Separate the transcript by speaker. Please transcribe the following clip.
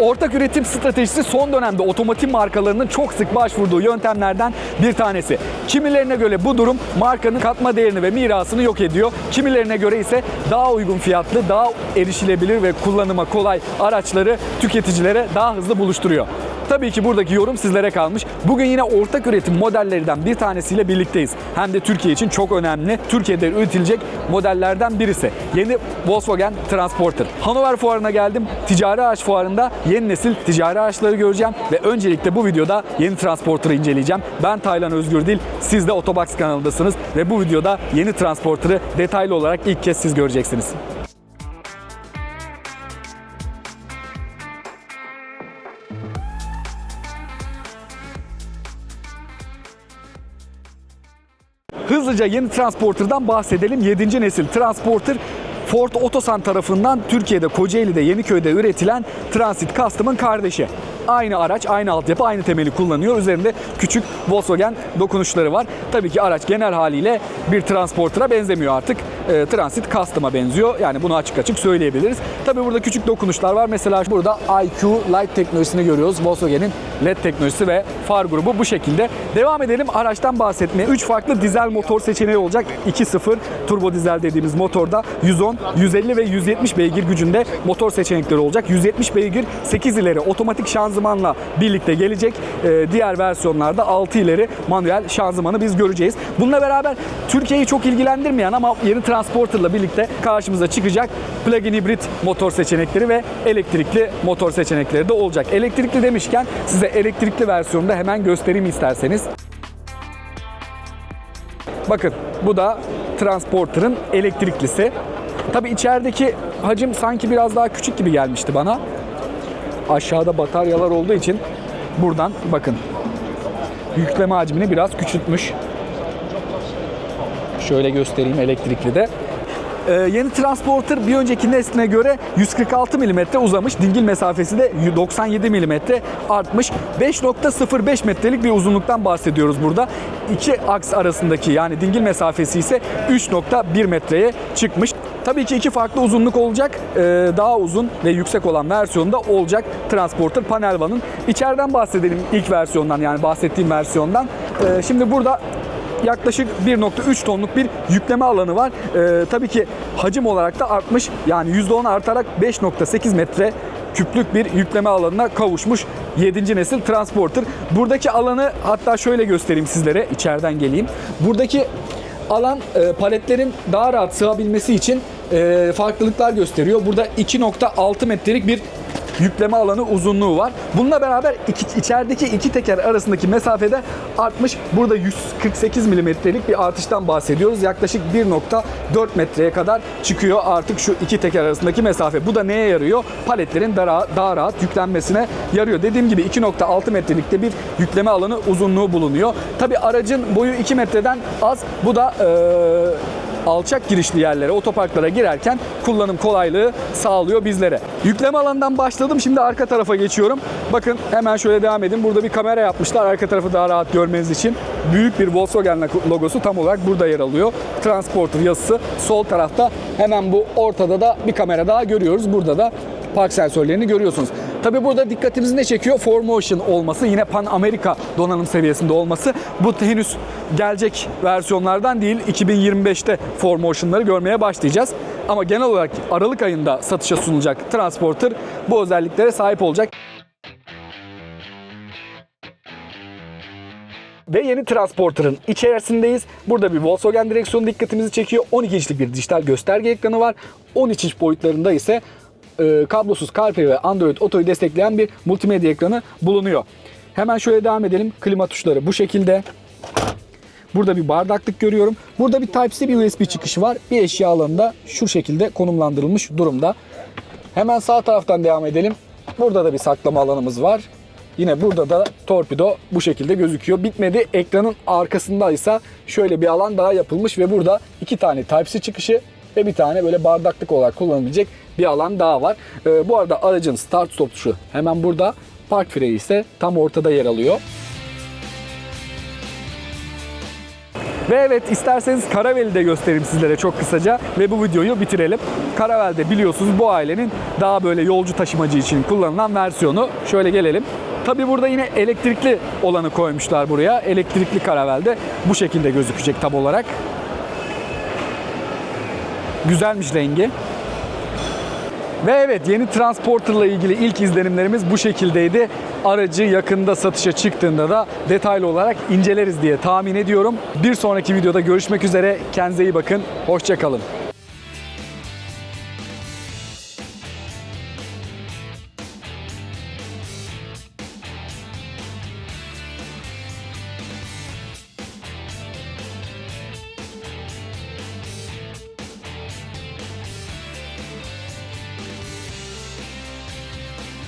Speaker 1: Ortak üretim stratejisi son dönemde otomotiv markalarının çok sık başvurduğu yöntemlerden bir tanesi. Kimilerine göre bu durum markanın katma değerini ve mirasını yok ediyor. Kimilerine göre ise daha uygun fiyatlı, daha erişilebilir ve kullanıma kolay araçları tüketicilere daha hızlı buluşturuyor. Tabii ki buradaki yorum sizlere kalmış. Bugün yine ortak üretim modellerinden bir tanesiyle birlikteyiz. Hem de Türkiye için çok önemli. Türkiye'de üretilecek modellerden birisi. Yeni Volkswagen Transporter. Hanover Fuarı'na geldim. Ticari araç fuarında yeni nesil ticari araçları göreceğim ve öncelikle bu videoda yeni Transporter'ı inceleyeceğim. Ben Taylan Özgür Dil. Siz de Otobox kanalındasınız ve bu videoda yeni Transporter'ı detaylı olarak ilk kez siz göreceksiniz. Hızlıca yeni Transporter'dan bahsedelim. 7. nesil Transporter Ford Otosan tarafından Türkiye'de Kocaeli'de Yeniköy'de üretilen Transit Custom'ın kardeşi. Aynı araç, aynı altyapı, aynı temeli kullanıyor. Üzerinde küçük Volkswagen dokunuşları var. Tabii ki araç genel haliyle bir Transporter'a benzemiyor artık. E, Transit Custom'a benziyor. Yani bunu açık açık söyleyebiliriz. Tabii burada küçük dokunuşlar var. Mesela burada IQ Light teknolojisini görüyoruz. Volkswagen'in LED teknolojisi ve far grubu bu şekilde. Devam edelim araçtan bahsetmeye. 3 farklı dizel motor seçeneği olacak. 2.0 turbo dizel dediğimiz motorda 110, 150 ve 170 beygir gücünde motor seçenekleri olacak. 170 beygir 8 ileri otomatik şanzımanla birlikte gelecek. Ee, diğer versiyonlarda 6 ileri manuel şanzımanı biz göreceğiz. Bununla beraber Türkiye'yi çok ilgilendirmeyen ama yeni Transporter'la birlikte karşımıza çıkacak plug-in hibrit motor seçenekleri ve elektrikli motor seçenekleri de olacak. Elektrikli demişken size elektrikli versiyonu da hemen göstereyim isterseniz. Bakın bu da Transporter'ın elektriklisi. Tabi içerideki hacim sanki biraz daha küçük gibi gelmişti bana. Aşağıda bataryalar olduğu için buradan bakın yükleme hacmini biraz küçültmüş. Şöyle göstereyim elektrikli de. Ee, yeni Transporter bir önceki nesline göre 146 mm uzamış. Dingil mesafesi de 97 mm artmış. 5.05 metrelik bir uzunluktan bahsediyoruz burada. İki aks arasındaki yani dingil mesafesi ise 3.1 metreye çıkmış. Tabii ki iki farklı uzunluk olacak. Ee, daha uzun ve yüksek olan versiyonda olacak Transporter Panel Van'ın. İçeriden bahsedelim ilk versiyondan yani bahsettiğim versiyondan. Ee, şimdi burada yaklaşık 1.3 tonluk bir yükleme alanı var. Ee, tabii ki hacim olarak da artmış. Yani %10 artarak 5.8 metre küplük bir yükleme alanına kavuşmuş 7. nesil Transporter. Buradaki alanı hatta şöyle göstereyim sizlere. içeriden geleyim. Buradaki alan e, paletlerin daha rahat sığabilmesi için e, farklılıklar gösteriyor. Burada 2.6 metrelik bir yükleme alanı uzunluğu var. Bununla beraber iki, içerideki iki teker arasındaki mesafede artmış. Burada 148 milimetrelik bir artıştan bahsediyoruz. Yaklaşık 1.4 metreye kadar çıkıyor artık şu iki teker arasındaki mesafe. Bu da neye yarıyor? Paletlerin daha, daha rahat yüklenmesine yarıyor. Dediğim gibi 2.6 metrelikte bir yükleme alanı uzunluğu bulunuyor. Tabi aracın boyu 2 metreden az. Bu da eee alçak girişli yerlere, otoparklara girerken kullanım kolaylığı sağlıyor bizlere. Yükleme alanından başladım. Şimdi arka tarafa geçiyorum. Bakın hemen şöyle devam edin. Burada bir kamera yapmışlar. Arka tarafı daha rahat görmeniz için. Büyük bir Volkswagen logosu tam olarak burada yer alıyor. Transporter yazısı sol tarafta. Hemen bu ortada da bir kamera daha görüyoruz. Burada da park sensörlerini görüyorsunuz. Tabi burada dikkatimizi ne çekiyor? 4Motion olması, yine Pan Amerika donanım seviyesinde olması. Bu henüz gelecek versiyonlardan değil. 2025'te 4Motion'ları görmeye başlayacağız. Ama genel olarak Aralık ayında satışa sunulacak Transporter bu özelliklere sahip olacak. Ve yeni Transporter'ın içerisindeyiz. Burada bir Volkswagen direksiyonu dikkatimizi çekiyor. 12 inçlik bir dijital gösterge ekranı var. 13 inç boyutlarında ise e, kablosuz CarPlay ve Android Auto'yu destekleyen bir multimedya ekranı bulunuyor. Hemen şöyle devam edelim. Klima tuşları bu şekilde. Burada bir bardaklık görüyorum. Burada bir Type-C bir USB çıkışı var. Bir eşya alanında şu şekilde konumlandırılmış durumda. Hemen sağ taraftan devam edelim. Burada da bir saklama alanımız var. Yine burada da torpido bu şekilde gözüküyor. Bitmedi. Ekranın arkasında ise şöyle bir alan daha yapılmış ve burada iki tane Type-C çıkışı ve bir tane böyle bardaklık olarak kullanılabilecek bir alan daha var. Ee, bu arada aracın start stop tuşu hemen burada. Park freyi ise tam ortada yer alıyor. Ve evet isterseniz Karavel'i de göstereyim sizlere çok kısaca ve bu videoyu bitirelim. Karavel'de biliyorsunuz bu ailenin daha böyle yolcu taşımacı için kullanılan versiyonu. Şöyle gelelim. Tabi burada yine elektrikli olanı koymuşlar buraya. Elektrikli Karavel'de bu şekilde gözükecek tab olarak. Güzelmiş rengi. Ve evet yeni Transporter'la ilgili ilk izlenimlerimiz bu şekildeydi. Aracı yakında satışa çıktığında da detaylı olarak inceleriz diye tahmin ediyorum. Bir sonraki videoda görüşmek üzere. Kendinize iyi bakın. Hoşçakalın.